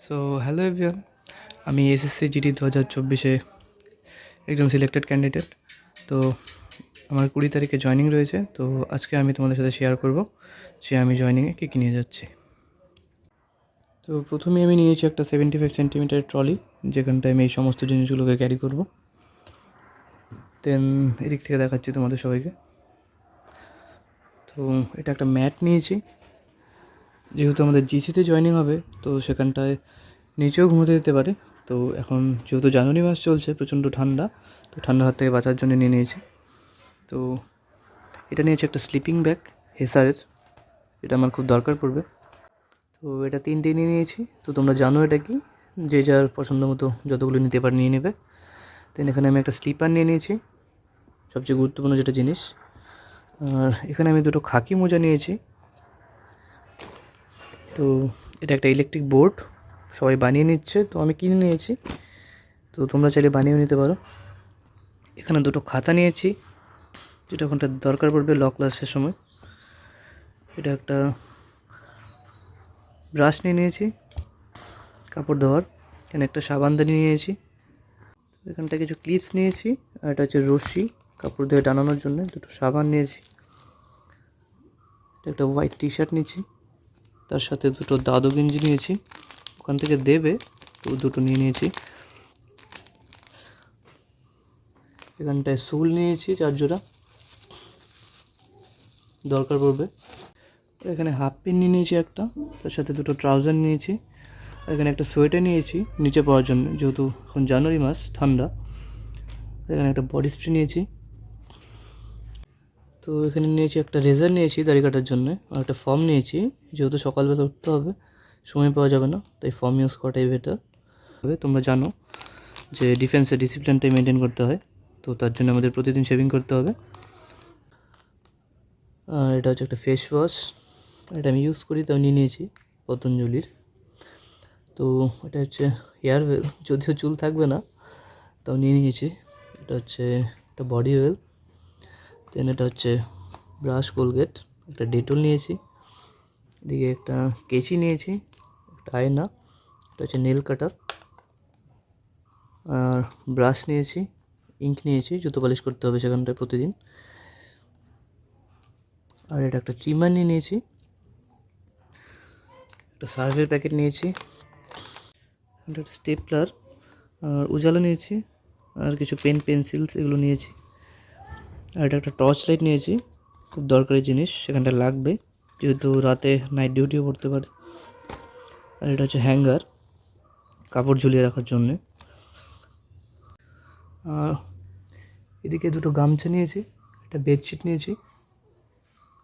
So hello everyone আমি SSC GD দু হাজার চব্বিশে একজন সিলেক্টেড ক্যান্ডিডেট তো আমার কুড়ি তারিখে জয়েনিং রয়েছে। তো আজকে আমি তোমাদের সাথে শেয়ার করব যে আমি জয়েনিংয়ে কী কী নিয়ে যাচ্ছি। তো প্রথমে আমি নিয়েছি একটা সেভেন্টি ফাইভ সেন্টিমিটার ট্রলি যেখানটায় আমি এই সমস্ত জিনিসগুলোকে ক্যারি করব। দেন এদিক থেকে দেখাচ্ছি তোমাদের সবাইকে। তো এটা একটা ম্যাট নিয়েছি। যেহেতু আমাদের জিসিতে জয়েনিং হবে, তো সেখানটায় নিচেও ঘুমোতে দিতে পারে। তো এখন যেহেতু জানুয়ারি মাস চলছে, প্রচণ্ড ঠান্ডা, তো ঠান্ডার হাত থেকে বাঁচার জন্য নিয়ে নিয়েছি। তো এটা নিয়েছে একটা স্লিপিং ব্যাগ হেসারের এটা আমার খুব দরকার পড়বে। তো এটা তিনটে নিয়ে নিয়েছি। তো তোমরা জানো এটা কি? যে যার পছন্দ মতো যতগুলো নিতে পারে নিয়ে নেবে। দেন এখানে আমি একটা স্লিপার নিয়ে নিয়েছি, সবচেয়ে গুরুত্বপূর্ণ যেটা জিনিস। আর এখানে আমি দুটো খাকি মোজা নিয়েছি। তো এটা একটা ইলেকট্রিক বোর্ড সবাই বানিয়ে নিচ্ছে। তো আমি কিনে নিয়েছি। তো তোমরা চাইলে বানিয়েও নিতে পারো। এখানে দুটো খাতা নিয়েছি। যেটা ওখানটা দরকার পড়বে ল ক্লাসের সময়। এটা একটা ব্রাশ নিয়ে নিয়েছি। কাপড় ধোয়ার। এখানে একটা সাবানদানি নিয়েছি। এখানটা কিছু ক্লিপস নিয়েছি। আর এটা হচ্ছে রশ্মি কাপড় দিয়ে টানানোর জন্য। দুটো সাবান নিয়েছি। একটা হোয়াইট টি শার্ট নিয়েছি। তার সাথে দুটো দাদু গেঞ্জি নিয়েছি। ওখান থেকে দেবে, তো দুটো নিয়ে নিয়েছি। এখানটায় সুল নিয়েছি চার জোড়া। দরকার পড়বে। এখানে হাফ প্যান্ট নিয়ে নিয়েছি একটা, তার সাথে দুটো ট্রাউজার নিয়েছি। এখানে একটা সোয়েটার নিয়েছি, নিচে পড়ার জন্য, যেহেতু এখন জানুয়ারি মাস, ঠান্ডা। এখানে একটা বডি স্প্রে নিয়েছি। তো এখানে নিয়েছি একটা রেজার নিয়েছি দাড়ি কাটার জন্য, আর একটা ফর্ম নিয়েছি। যেহেতু সকালবেলা উঠতে হবে, সময় পাওয়া যাবে না, তাই ফর্ম ইউজ করাটাই বেটার তবে তোমরা জানো যে ডিফেন্সের ডিসিপ্লিনটাই মেনটেন করতে হয়, তো তার জন্য আমাদের প্রতিদিন শেভিং করতে হবে। আর এটা হচ্ছে একটা ফেস ওয়াশ এটা আমি ইউজ করি, তাও নিয়ে নিয়েছি, পতঞ্জলির। তো এটা হচ্ছে হেয়ার ওয়েল যদিও চুল থাকবে না, তাও নিয়ে নিয়েছি। এটা হচ্ছে একটা বডি ওয়েল দেন এটা হচ্ছে ব্রাশ কোলগেট। একটা ডেটল নিয়েছি। এদিকে একটা কেচি নিয়েছি, একটা আয়না, এটা হচ্ছে নেল কাটার। আর ব্রাশ নিয়েছি, ইঙ্ক নিয়েছি, জুতো পালিশ করতে হবে সেখানটায় প্রতিদিন। আর এটা একটা ট্রিমার নিয়ে নিয়েছি। একটা সার্ভের প্যাকেট নিয়েছি। একটা স্টেপলার। আর উজালা নিয়েছি। আর কিছু পেন, পেন্সিলস এগুলো নিয়েছি। আর এটা একটা টর্চ লাইট নিয়েছি। খুব দরকারি জিনিস, সেখানটা লাগবে। যেহেতু রাতে নাইট ডিউটিও পড়তে পারে। আর এটা হচ্ছে হ্যাঙ্গার কাপড় ঝুলিয়ে রাখার জন্যে। আর এদিকে দুটো গামছা নিয়েছি, একটা বেডশিট নিয়েছি,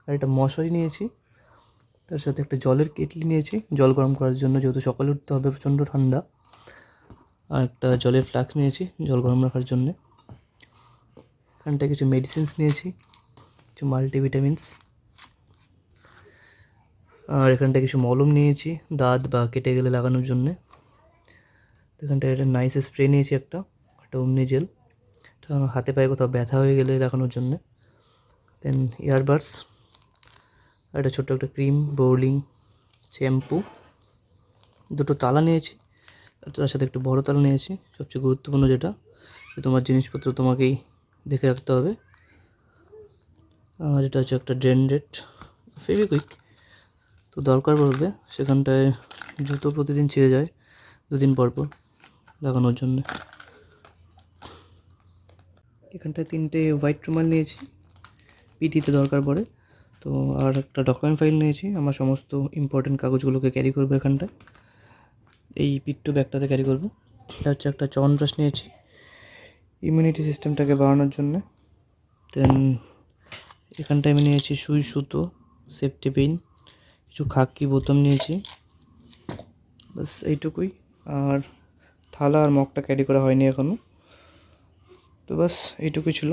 আর একটা মশারি নিয়েছি। তার সাথে একটা জলের কেটলি নিয়েছি, জল গরম করার জন্য, যেহেতু সকালে উঠতে হবে প্রচণ্ড ঠান্ডা। আর একটা জলের ফ্লাক্স নিয়েছি, জল গরম রাখার জন্যে। এখানটায় কিছু মেডিসিনস নিয়েছি, কিছু মাল্টিভিটামিনস আর এখানটায় কিছু মলম নিয়েছি, দাঁত বা কেটে গেলে লাগানোর জন্যে। এখানটায় একটা নাইস স্প্রে নিয়েছি একটা একটা অমনি জেল হাতে পায়ে কোথাও ব্যথা হয়ে গেলে লাগানোর জন্যে। দেন ইয়ারবাডস একটা ছোট্ট একটা ক্রিম বোর্লিং শ্যাম্পু দুটো তালা নিয়েছি, তার সাথে একটু বড় তালা নিয়েছি, সবচেয়ে গুরুত্বপূর্ণ যেটা তোমার জিনিসপত্র তোমাকেই দেখে রাখতে হবে। আর এটা হচ্ছে একটা ড্রেন্ডেড ফেভিকুইক তো দরকার পড়বে সেখানটায় জুতো প্রতিদিন ছিঁড়ে যায় দুদিন পর পর লাগানোর জন্য। এখানটায় তিনটে হোয়াইট রুমাল নিয়েছি পিটিতে দরকার পড়ে। তো আর একটা ডকুমেন্ট ফাইল নিয়েছি, আমার সমস্ত ইম্পর্টেন্ট কাগজগুলোকে ক্যারি করব এখানটায়। এই পিট্টু ব্যাগটাতে ক্যারি করব। এটা হচ্ছে একটা চন ব্রাশ নিয়েছি। ইমিউনিটি সিস্টেমটাকে বাড়ানোর জন্য। দেন এখানটায় আমি নিয়েছি সুই, সুতো সেফটি পিন কিছু খাকি বোতাম নিয়েছি। বাস এইটুকুই। আর থালা আর মগটা ক্যারি করা হয়নি এখনও তো বাস এইটুকুই ছিল।